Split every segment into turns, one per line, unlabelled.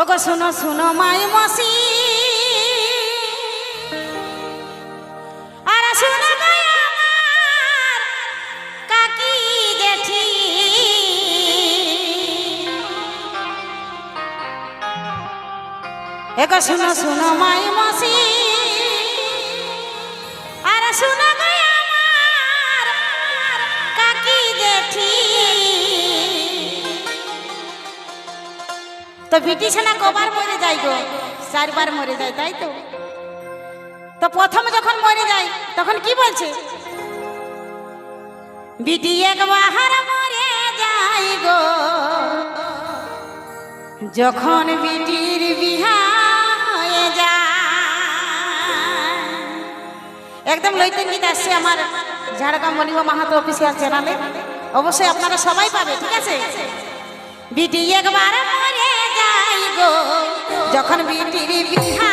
ওগো শুনো শুনো মাই মসি। শুনো এগো শুনো শুনো মাই মসি। বিটি কবার যায় গো। চারবার মরে যায়, তাই তো? তো প্রথম যখন মরে যায়, তখন বলছে? গো। যখন বিটির হয়ে একদম লইতেন গীত আসছে আমার ঝাড়গ্রাম মলিমা মাহাতো অফিসিয়াল চ্যানেলে অবশ্যই আপনারা সবাই পাবে, ঠিক আছে? বিটি একবার মরে যাই যখন বিটির বিহা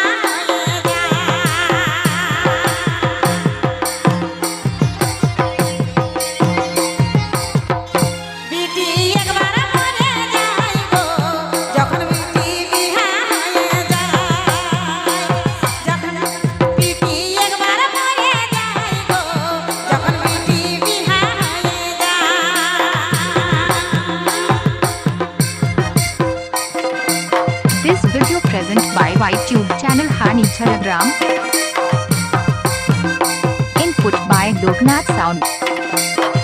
present by YTube channel Hani Chalagram. Input by Loknath Sound.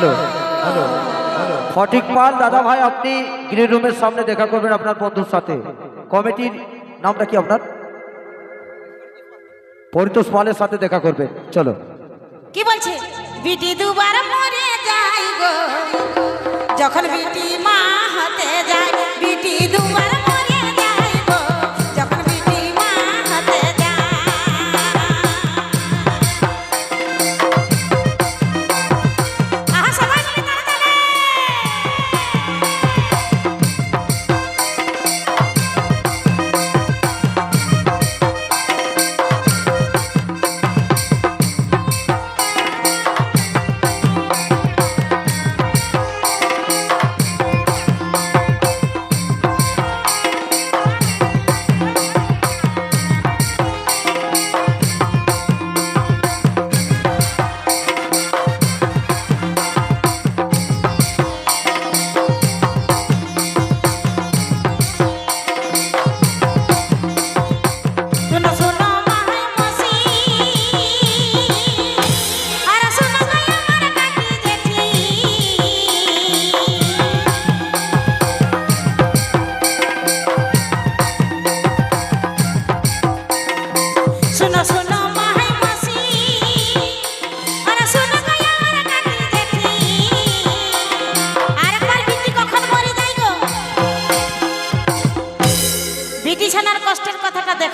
Hello hello Fatik Pal, দাদা ভাই, আপনি গ্রিন রুমের সামনে দেখা করবেন আপনার বন্ধুর সাথে। কমিটির নামটা কি আপনার? পরিতোষ পালের সাথে দেখা করবে চলো।
কি বলছে? বিটি দুবার মরে যায় গো। যখন বিটি মা হতে যায়, বিটি দুবার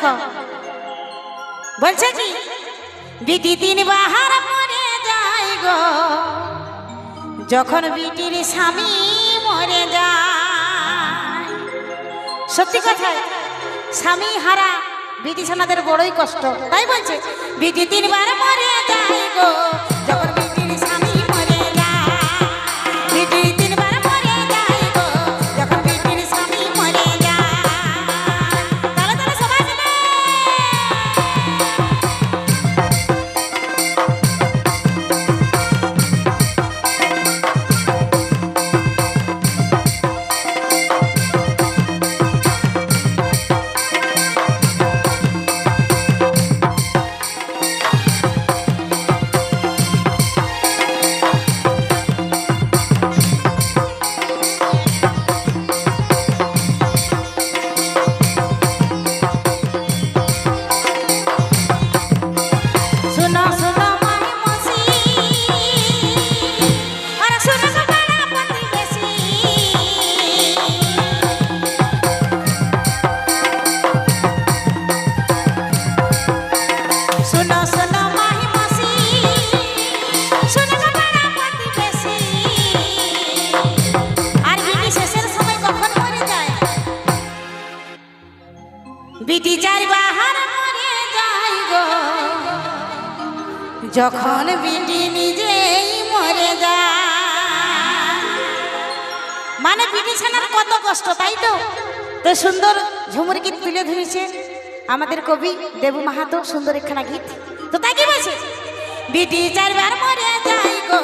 দেখো। বলছে কি? বিটি তিন বাহার মরে যাই গো। যখন বিটির স্বামী মরে যায়। সত্যি কথা, স্বামী হারা বিটি ছানাদের বড়ই কষ্ট। তাই বলছে বিটি তিনবার মরে যায় গো। যখন বিটি নিজেই মরে যায়। মানে বিটি ছানার কত কষ্ট, তাই তো? তো সুন্দর ঝুমুর গীত তুলে ধরেছে আমাদের কবি দেবু মাহাতো, সুন্দর একখানা গীত। তো তাই কি বলছে? বিটি চারবার মরে যাই গো